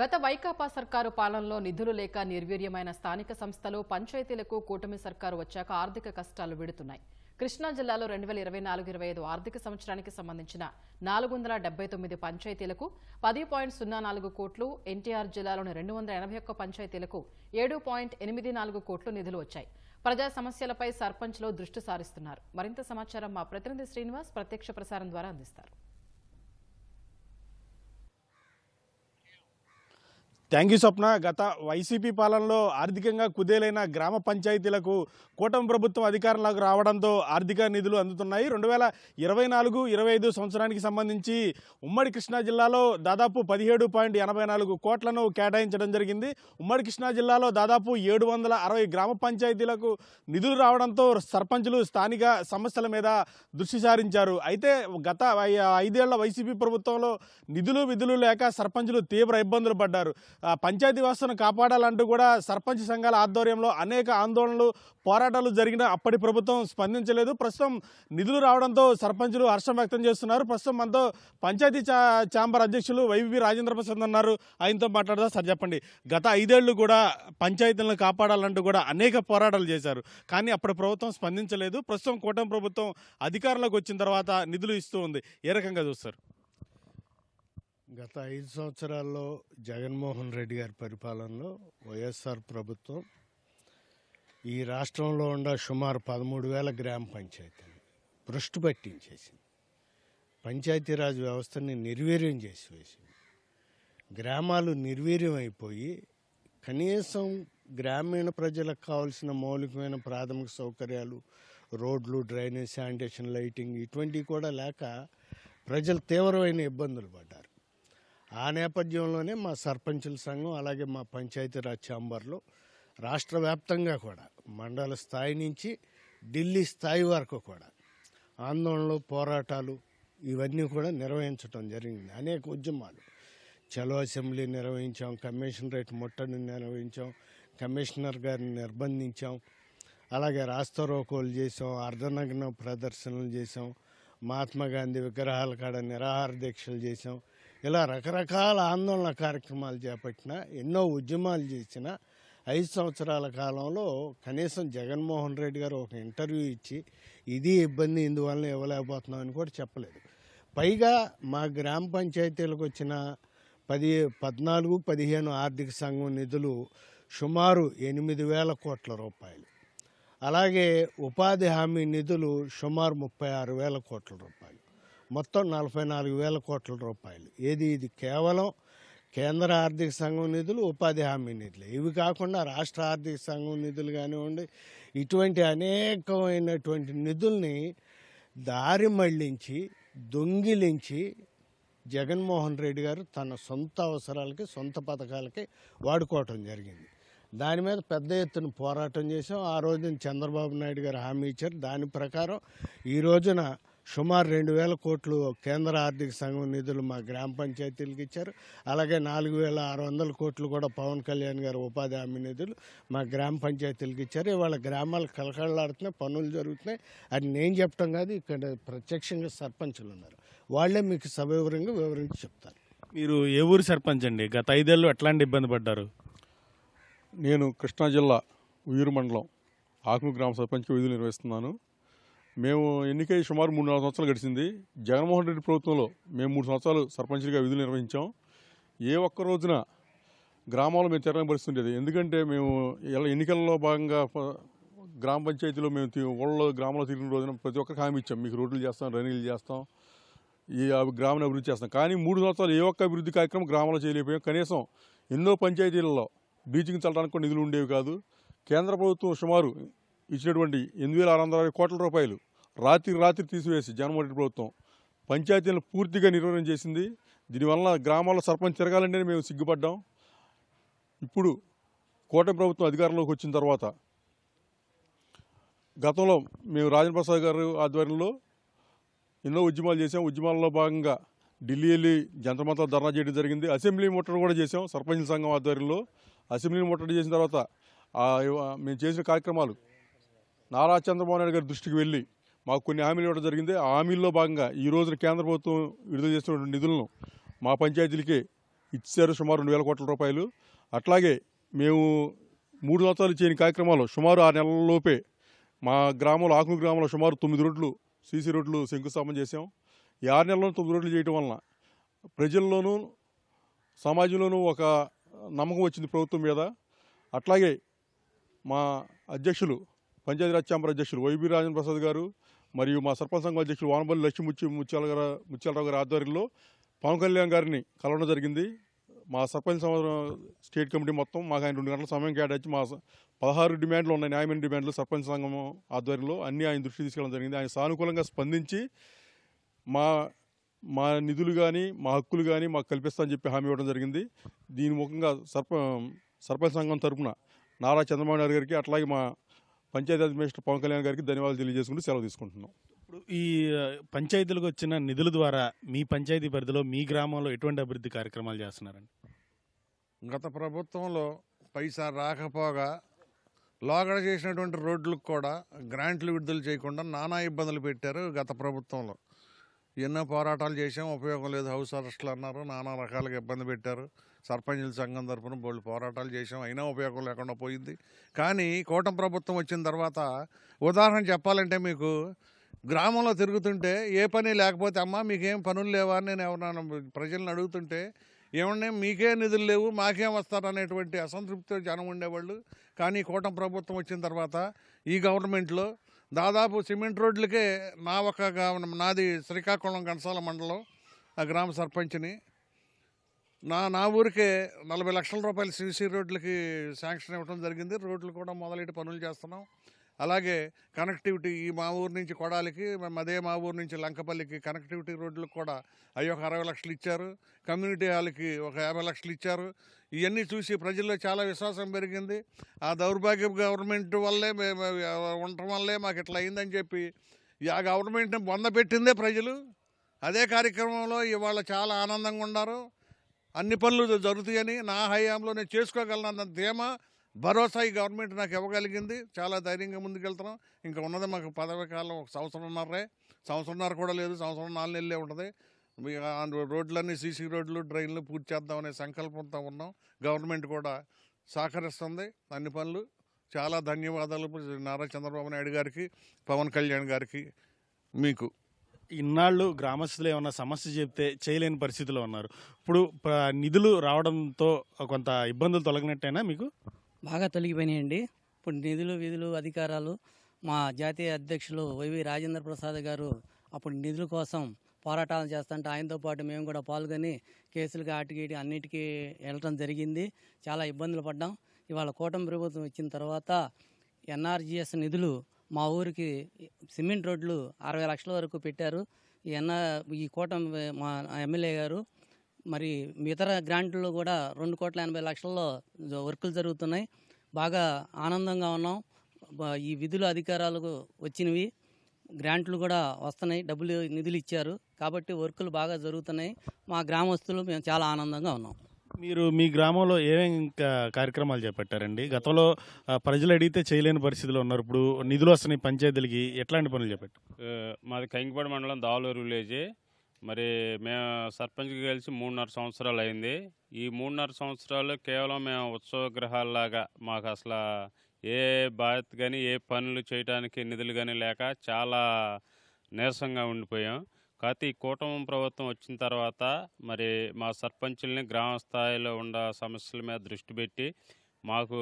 గత వైకాపా సర్కారు పాలనలో నిధులు లేక నిర్వీర్యమైన స్థానిక సంస్థలు పంచాయతీలకు కూటమి సర్కారు వచ్చాక ఆర్థిక కష్టాలు విడుతున్నాయి. కృష్ణా జిల్లాలో రెండు వేల ఇరవై నాలుగు ఇరవై ఐదు ఆర్థిక సంవత్సరానికి సంబంధించిన నాలుగు వందల డెబ్బై తొమ్మిది పంచాయతీలకు పది పాయింట్ సున్నా నాలుగు కోట్లు ఎన్టీఆర్ జిల్లాలోని రెండు వందల ఎనభై ఒక్క పంచాయతీలకు ఏడు పాయింట్ ఎనిమిది నాలుగు కోట్లు నిధులు వచ్చాయి. ప్రజా సమస్యలపై సర్పంచ్లో దృష్టి సారిస్తున్నారు. మరింత సమాచారం మా ప్రతినిధి శ్రీనివాస్ ప్రత్యక్ష ప్రసారం ద్వారా అందిస్తారు. Thank you Swapna. గత వైసీపీ పాలనలో ఆర్థికంగా కుదేలైన గ్రామ పంచాయతీలకు కూటమి ప్రభుత్వం అధికారంలోకి రావడంతో ఆర్థిక నిధులు అందుతున్నాయి. రెండు వేల ఇరవై నాలుగు ఇరవై ఐదు సంవత్సరానికి సంబంధించి ఉమ్మడి కృష్ణా జిల్లాలో దాదాపు పదిహేడు పాయింట్ ఎనభై నాలుగు కోట్లను కేటాయించడం జరిగింది. ఉమ్మడి కృష్ణా జిల్లాలో దాదాపు ఏడు వందల అరవై గ్రామ పంచాయతీలకు నిధులు రావడంతో సర్పంచులు స్థానిక సమస్యల మీద దృష్టి సారించారు. అయితే గత ఐదేళ్ళ వైసీపీ ప్రభుత్వంలో నిధులు విధులు లేక సర్పంచులు తీవ్ర ఇబ్బందులు పడ్డారు. పంచాయతీ వ్యవస్థను కాపాడాలంటూ కూడా సర్పంచ్ సంఘాల ఆధ్వర్యంలో అనేక ఆందోళనలు పోరాటాలు జరిగిన అప్పటి ప్రభుత్వం స్పందించలేదు. ప్రస్తుతం నిధులు రావడంతో సర్పంచులు హర్షం వ్యక్తం చేస్తున్నారు. ప్రస్తుతం మనతో పంచాయతీ చా ఛాంబర్ అధ్యక్షులు వైవి రాజేంద్ర ప్రసాద్ అన్నారు ఆయనతో మాట్లాడదా. సార్ చెప్పండి. గత ఐదేళ్ళు కూడా పంచాయతీలను కాపాడాలంటూ కూడా అనేక పోరాటాలు చేశారు. కానీ అప్పటి ప్రభుత్వం స్పందించలేదు. ప్రస్తుతం కూటమి ప్రభుత్వం అధికారంలోకి వచ్చిన తర్వాత నిధులు ఇస్తూ ఉంది. ఏ రకంగా చూస్తారు? గత ఐదు సంవత్సరాల్లో జగన్మోహన్ రెడ్డి గారి పరిపాలనలో వైఎస్ఆర్ ప్రభుత్వం ఈ రాష్ట్రంలో ఉన్న సుమారు పదమూడు వేల గ్రామ పంచాయతీలు భ్రష్టు పట్టించేసింది. పంచాయతీరాజ్ వ్యవస్థని నిర్వీర్యం చేసి వేసింది. గ్రామాలు నిర్వీర్యం అయిపోయి కనీసం గ్రామీణ ప్రజలకు కావాల్సిన మౌలికమైన ప్రాథమిక సౌకర్యాలు రోడ్లు డ్రైనేజ్ శానిటేషన్ లైటింగ్ ఇటువంటివి కూడా లేక ప్రజలు తీవ్రమైన ఇబ్బందులు పడ్డారు. ఆ నేపథ్యంలోనే మా సర్పంచుల సంఘం అలాగే మా పంచాయతీరాజ్ ఛాంబర్లో రాష్ట్ర వ్యాప్తంగా కూడా మండల స్థాయి నుంచి ఢిల్లీ స్థాయి వరకు కూడా ఆందోళనలు పోరాటాలు ఇవన్నీ కూడా నిర్వహించడం జరిగింది. అనేక ఉద్యమాలు. చలో అసెంబ్లీ నిర్వహించాం కమిషన్ రేట్ ముట్టడిని నిర్వహించాం కమిషనర్ గారిని నిర్బంధించాం అలాగే రాస్తారోకోలు చేసాం అర్ధనగ్న ప్రదర్శనలు చేసాం మహాత్మా గాంధీ విగ్రహాల కాడ నిరాహార దీక్షలు చేసాం ఇలా రకరకాల ఆందోళన కార్యక్రమాలు చేపట్టిన ఎన్నో ఉద్యమాలు చేసిన ఐదు సంవత్సరాల కాలంలో కనీసం జగన్మోహన్ రెడ్డి గారు ఒక ఇంటర్వ్యూ ఇచ్చి ఇది ఇబ్బంది ఇందువల్ల ఇవ్వలేకపోతున్నాం అని కూడా చెప్పలేదు. పైగా మా గ్రామ పంచాయతీలకు వచ్చిన పది పద్నాలుగు పదిహేను ఆర్థిక సంఘం నిధులు సుమారు ఎనిమిది వేల కోట్ల రూపాయలు. అలాగే ఉపాధి హామీ నిధులు సుమారు ముప్పై ఆరు వేల కోట్ల రూపాయలు. మొత్తం నలభై నాలుగు వేల కోట్ల రూపాయలు. ఏది? ఇది కేవలం కేంద్ర ఆర్థిక సంఘం నిధులు ఉపాధి హామీ నిధులు. ఇవి కాకుండా రాష్ట్ర ఆర్థిక సంఘం నిధులు కానివ్వండి ఇటువంటి అనేకమైనటువంటి నిధుల్ని దారి మళ్ళించి దొంగిలించి జగన్మోహన్ రెడ్డి గారు తన సొంత అవసరాలకి సొంత పథకాలకి వాడుకోవటం జరిగింది. దాని మీద పెద్ద ఎత్తున పోరాటం చేసాం ఆ రోజున చంద్రబాబు నాయుడు గారు హామీ ఇచ్చారు. దాని ప్రకారం ఈ రోజున సుమారు రెండు వేల కోట్లు కేంద్ర ఆర్థిక సంఘం నిధులు మా గ్రామ పంచాయతీలకు ఇచ్చారు. అలాగే నాలుగు వేల ఆరు వందల కోట్లు కూడా పవన్ కళ్యాణ్ గారు ఉపాధి హామీ నిధులు మా గ్రామ పంచాయతీలకు ఇచ్చారు. ఇవాళ గ్రామాలు కలకళలాడుతున్నాయి పనులు జరుగుతున్నాయి. అది నేను చెప్పడం కాదు ఇక్కడ ప్రత్యక్షంగా సర్పంచులు ఉన్నారు. వాళ్ళే మీకు సవివరంగా వివరించి చెప్తారు. మీరు ఏ ఊరు సర్పంచ్ అండి? గత ఐదేళ్ళు ఎట్లాంటి ఇబ్బంది పడ్డారు? నేను కృష్ణా జిల్లా ఉయ్యూరు మండలం ఆకుము గ్రామ సర్పంచ్ విధులు నిర్వహిస్తున్నాను. మేము ఎన్నికై సుమారు మూడు నాలుగు సంవత్సరాలు గడిచింది. జగన్మోహన్ రెడ్డి ప్రభుత్వంలో మేము మూడు సంవత్సరాలు సర్పంచ్గా విధులు నిర్వహించాం. ఏ ఒక్క రోజున గ్రామాల్లో మేము తిరగని పరిస్థితి ఉండేది. ఎందుకంటే మేము ఇలా ఎన్నికల్లో భాగంగా గ్రామ పంచాయతీలో మేము ఊళ్ళో గ్రామంలో తిరిగిన రోజున ప్రతి ఒక్కరికి హామీ ఇచ్చాం. మీకు రోడ్లు చేస్తాం రైనీలు చేస్తాం ఈ అభి- గ్రామాన్ని అభివృద్ధి చేస్తాం. కానీ మూడు సంవత్సరాలు ఏ ఒక్క అభివృద్ధి కార్యక్రమం గ్రామంలో చేయలేకపోయాం. కనీసం ఎన్నో పంచాయతీలలో బ్లీచింగ్ చల్లడానికి కూడా నిధులు ఉండేవి కాదు. కేంద్ర ప్రభుత్వం సుమారు ఇచ్చినటువంటి ఎనిమిది వేల ఆరు వందల అరవై కోట్ల రూపాయలు రాత్రి రాత్రి తీసివేసి జగన్మోహన్ ప్రభుత్వం పంచాయతీలను పూర్తిగా నిర్వహణ చేసింది. దీనివల్ల గ్రామాల్లో సర్పంచ్ తిరగాలంటే మేము సిగ్గుపడ్డాం. ఇప్పుడు కూటమి ప్రభుత్వం అధికారంలోకి వచ్చిన తర్వాత గతంలో మేము రాజన్ ప్రసాద్ గారు ఆధ్వర్యంలో ఎన్నో ఉద్యమాలు చేసాం ఉద్యమాల్లో భాగంగా ఢిల్లీ వెళ్ళి జంతమంతా ధర్నా చేయడం జరిగింది. అసెంబ్లీ ముట్టడి కూడా చేసాం సర్పంచ్ సంఘం ఆధ్వర్యంలో. అసెంబ్లీ ముట్టడి చేసిన తర్వాత మేము చేసిన కార్యక్రమాలు నారా చంద్రబాబు నాయుడు గారి దృష్టికి వెళ్ళి మాకు కొన్ని హామీలు ఇవ్వడం జరిగింది. ఆ హామీల్లో భాగంగా ఈ రోజున కేంద్ర ప్రభుత్వం విడుదల చేసినటువంటి నిధులను మా పంచాయతీలకి ఇచ్చారు. సుమారు రెండు వేల కోట్ల రూపాయలు. అట్లాగే మేము మూడు సంవత్సరాలు చేయని కార్యక్రమాలు సుమారు ఆరు నెలలలోపే మా గ్రామంలో ఆకులు గ్రామంలో సుమారు తొమ్మిది రోడ్లు సీసీ రోడ్లు శంకుస్థాపన చేసాం ఈ ఆరు నెలల్లో తొమ్మిది రోడ్లు చేయటం వలన ప్రజల్లోనూ సమాజంలోనూ ఒక నమ్మకం వచ్చింది ప్రభుత్వం మీద. అట్లాగే మా అధ్యక్షులు పంచాయతీరాజ్ ఛాంబర్ అధ్యక్షులు వైబీ రాజన్ ప్రసాద్ గారు మరియు మా సర్పంచ్ సంఘం అధ్యక్షులు వానబల్లి లక్ష్మి ముత్యాల గారు ముత్యాలరావు గారి ఆధ్వర్యంలో పవన్ కళ్యాణ్ గారిని కలవడం జరిగింది. మా సర్పంచ్ స్టేట్ కమిటీ మొత్తం మాకు ఆయన రెండు గంటల సమయం కేటాయించి మా పదహారు డిమాండ్లు ఉన్నాయి. న్యాయమైన డిమాండ్లు సర్పంచ్ సంఘం ఆధ్వర్యంలో అన్నీ ఆయన దృష్టి తీసుకెళ్ళడం జరిగింది. ఆయన సానుకూలంగా స్పందించి మా మా నిధులు కానీ మా హక్కులు కానీ మాకు కల్పిస్తామని చెప్పి హామీ ఇవ్వడం జరిగింది. దీని ముఖంగా సర్ప సర్పంచ్ సంఘం తరఫున నారా చంద్రబాబు నాయుడు గారికి అట్లాగే మా పంచాయతీ అడ్మినిస్టర్ పవన్ కళ్యాణ్ గారికి ధన్యవాదాలు తెలియజేసుకుంటూ సెలవు తీసుకుంటున్నాం. ఇప్పుడు ఈ పంచాయతీలకు వచ్చిన నిధుల ద్వారా మీ పంచాయతీ పరిధిలో మీ గ్రామంలో ఎటువంటి అభివృద్ధి కార్యక్రమాలు చేస్తున్నారండి? గత ప్రభుత్వంలో పైసా రాకపోగా లోగడ చేసినటువంటి రోడ్లకు కూడా గ్రాంట్లు విడుదల చేయకుండా నానా ఇబ్బందులు పెట్టారు గత ప్రభుత్వంలో. ఎన్నో పోరాటాలు చేసాం ఉపయోగం లేదు హౌస్ అరెస్టులు అన్నారు నానా రకాలుగా ఇబ్బంది పెట్టారు. సర్పంచుల సంఘం తరఫున బోళ్ళు పోరాటాలు చేసాం అయినా ఉపయోగం లేకుండా పోయింది. కానీ కూటమి ప్రభుత్వం వచ్చిన తర్వాత ఉదాహరణ చెప్పాలంటే మీకు గ్రామంలో తిరుగుతుంటే ఏ పని లేకపోతే అమ్మా మీకేం పనులు లేవా? అని నేను ఎవరన్నా ప్రజలను అడుగుతుంటే ఏమన్నా మీకే నిధులు లేవు మాకేం వస్తారు? అనేటువంటి అసంతృప్తితో జనం ఉండేవాళ్ళు. కానీ కూటమి ప్రభుత్వం వచ్చిన తర్వాత ఈ గవర్నమెంట్లో దాదాపు సిమెంట్ రోడ్లకే నా ఒక నాది శ్రీకాకుళం గణసాల మండలం ఆ గ్రామ సర్పంచ్ని నా నా ఊరికే నలభై లక్షల రూపాయలు సీసీ రోడ్లకి శాంక్షన్ ఇవ్వడం జరిగింది. రోడ్లు కూడా మొదలెట్టి పనులు చేస్తున్నాం. అలాగే కనెక్టివిటీ ఈ మా ఊరు నుంచి కొడాలికి మేము అదే మా ఊరు నుంచి లంకపల్లికి కనెక్టివిటీ రోడ్లకు కూడా అవి ఒక అరవై లక్షలు ఇచ్చారు. కమ్యూనిటీ హాల్కి ఒక యాభై లక్షలు ఇచ్చారు. ఇవన్నీ చూసి ప్రజల్లో చాలా విశ్వాసం పెరిగింది. ఆ దౌర్భాగ్య గవర్నమెంట్ వల్లే మేము ఉండటం వల్లే మాకు ఇట్లా అయిందని చెప్పి ఆ గవర్నమెంట్ని బొంద పెట్టిందే ప్రజలు. అదే కార్యక్రమంలో ఇవాళ చాలా ఆనందంగా ఉన్నారు. అన్ని పనులు జరుగుతాయని నా హయాంలో నేను చేసుకోగలను ధీమా భరోసా ఈ గవర్నమెంట్ నాకు ఇవ్వగలిగింది. చాలా ధైర్యంగా ముందుకెళ్తున్నాం. ఇంకా ఉన్నది మాకు పదవి కాలం ఒక సంవత్సరంన్నరే సంవత్సరంన్నర కూడా లేదు సంవత్సరం నాలుగు నెలలే ఉంటుంది. రోడ్లన్నీ సీసీ రోడ్లు డ్రైన్లు పూర్తి చేద్దామనే సంకల్పంతో ఉన్నాం. గవర్నమెంట్ కూడా సహకరిస్తుంది అన్ని పనులు. చాలా ధన్యవాదాలు. నారా చంద్రబాబు నాయుడు గారికి పవన్ కళ్యాణ్ గారికి మీకు. ఇన్నాళ్ళు గ్రామస్తులు ఏమన్నా సమస్య చెప్తే చేయలేని పరిస్థితిలో ఉన్నారు. ఇప్పుడు నిధులు రావడంతో కొంత ఇబ్బందులు తొలగినట్టేనా మీకు? బాగా తొలగిపోయినాయండి. ఇప్పుడు నిధులు విధులు అధికారాలు మా జాతీయ అధ్యక్షులు వైవి రాజేంద్ర ప్రసాద్ గారు అప్పుడు నిధుల కోసం పోరాటాలు చేస్తుంటే ఆయనతో పాటు మేము కూడా పాల్గొని కేసులకి ఆటికి అన్నిటికీ వెళ్ళటం జరిగింది. చాలా ఇబ్బందులు పడ్డాం. ఇవాళ కూటమి ప్రభుత్వం ఇచ్చిన తర్వాత ఎన్ఆర్జిఎస్ నిధులు మా ఊరికి సిమెంట్ రోడ్లు అరవై లక్షల వరకు పెట్టారు. ఈ అన్న ఈ కూటమి మా ఎమ్మెల్యే గారు మరి ఇతర గ్రాంట్లు కూడా రెండు కోట్ల ఎనభై లక్షల్లో వర్కులు జరుగుతున్నాయి. బాగా ఆనందంగా ఉన్నాం. ఈ విధులు అధికారాలకు వచ్చినవి. గ్రాంట్లు కూడా వస్తున్నాయి. డబ్బులు నిధులు ఇచ్చారు. కాబట్టి వర్కులు బాగా జరుగుతున్నాయి. మా గ్రామస్తులు మేము చాలా ఆనందంగా ఉన్నాం. మీరు మీ గ్రామంలో ఏమేం ఇంకా కార్యక్రమాలు చేపట్టారండి? గతంలో ప్రజలు అడిగితే చేయలేని పరిస్థితిలో ఉన్నారు. ఇప్పుడు నిధులు వస్తున్నాయి పంచాయతీలకి ఎట్లాంటి పనులు చేపట్టారు? మాది కంకిపాడు మండలం దావలూరు విలేజ్. మరి మేము సర్పంచ్కి కలిసి మూడున్నర సంవత్సరాలు అయింది. ఈ మూడున్నర సంవత్సరాలు కేవలం మేము ఉత్సవ గ్రహాల్లాగా మాకు అసలు ఏ బాధ్యత కానీ ఏ పనులు చేయడానికి నిధులు కానీ లేక చాలా నీరసంగా ఉండిపోయాం. కాకపోతే ఈ కూటమి ప్రభుత్వం వచ్చిన తర్వాత మరి మా సర్పంచుల్ని గ్రామ స్థాయిలో ఉన్న సమస్యల మీద దృష్టి పెట్టి మాకు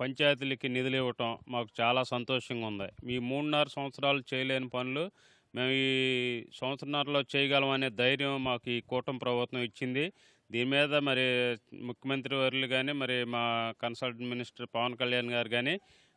పంచాయతీలకి నిధులు ఇవ్వటం మాకు చాలా సంతోషంగా ఉంది. ఈ మూడున్నర సంవత్సరాలు చేయలేని పనులు మేము ఈ సంవత్సరంన్నరలో చేయగలం అనే ధైర్యం మాకు ఈ కూటమి ప్రభుత్వం ఇచ్చింది. దీని మీద మరి ముఖ్యమంత్రి వర్యులు కానీ మరి మా కన్సల్టెంట్ మినిస్టర్ పవన్ కళ్యాణ్ గారు కానీ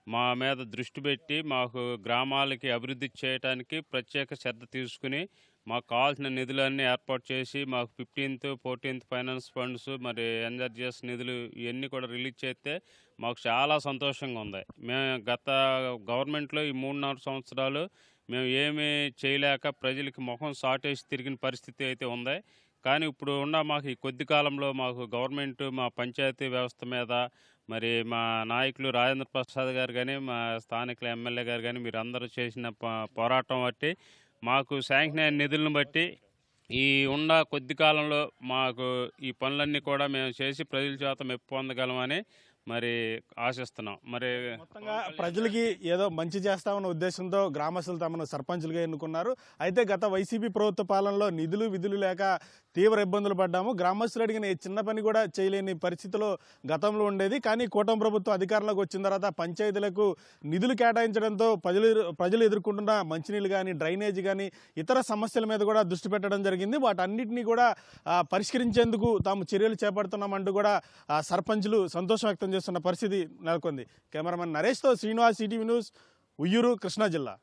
మా మీద దృష్టి పెట్టి మాకు గ్రామాలకి అభివృద్ధి చేయడానికి ప్రత్యేక శ్రద్ధ తీసుకుని మాకు కావాల్సిన నిధులన్నీ ఏర్పాటు చేసి మాకు ఫిఫ్టీన్త్ ఫోర్టీన్త్ ఫైనాన్స్ ఫండ్స్ మరి ఎన్ఆర్జిఎస్ నిధులు ఇవన్నీ కూడా రిలీజ్ చేస్తే మాకు చాలా సంతోషంగా ఉంది. మేము గత గవర్నమెంట్లో ఈ మూడున్నర సంవత్సరాలు మేము ఏమీ చేయలేక ప్రజలకి ముఖం సాటేసి తిరిగిన పరిస్థితి అయితే ఉంది. కానీ ఇప్పుడు ఉన్న మాకు ఈ కొద్ది కాలంలో మాకు గవర్నమెంట్ మా పంచాయతీ వ్యవస్థ మీద మరి మా నాయకులు రాజేంద్ర ప్రసాద్ గారు కానీ మా స్థానికుల ఎమ్మెల్యే గారు కానీ మీరు అందరూ చేసిన పోరాటం బట్టి మాకు శాంక్షన్ అయిన నిధులను బట్టి ఈ ఉన్న కొద్ది కాలంలో మాకు ఈ పనులన్నీ కూడా మేము చేసి ప్రజల చేత మెప్పు పొందగలమని మరి ఆశిస్తున్నాం. మరి మొత్తంగా ప్రజలకి ఏదో మంచి చేస్తామన్న ఉద్దేశంతో గ్రామస్తులు తమను సర్పంచులుగా ఎన్నుకున్నారు. అయితే గత వైసీపీ ప్రభుత్వ పాలనలో నిధులు విధులు లేక తీవ్ర ఇబ్బందులు పడ్డాము. గ్రామస్తులు అడిగిన ఏ చిన్న పని కూడా చేయలేని పరిస్థితిలో గతంలో ఉండేది. కానీ కూటమి ప్రభుత్వం అధికారంలోకి వచ్చిన తర్వాత పంచాయతీలకు నిధులు కేటాయించడంతో ప్రజలు ప్రజలు ఎదుర్కొంటున్న మంచినీళ్ళు కానీ డ్రైనేజ్ కానీ ఇతర సమస్యల మీద కూడా దృష్టి పెట్టడం జరిగింది. వాటన్నిటిని కూడా పరిష్కరించేందుకు తాము చర్యలు చేపడుతున్నామంటూ కూడా సర్పంచ్లు సంతోషం వ్యక్తం చేస్తున్న పరిస్థితి నెలకొంది. కెమెరామెన్ నరేష్తో శ్రీనివాస్ ఈటీవీ న్యూస్ ఉయ్యూరు కృష్ణా జిల్లా.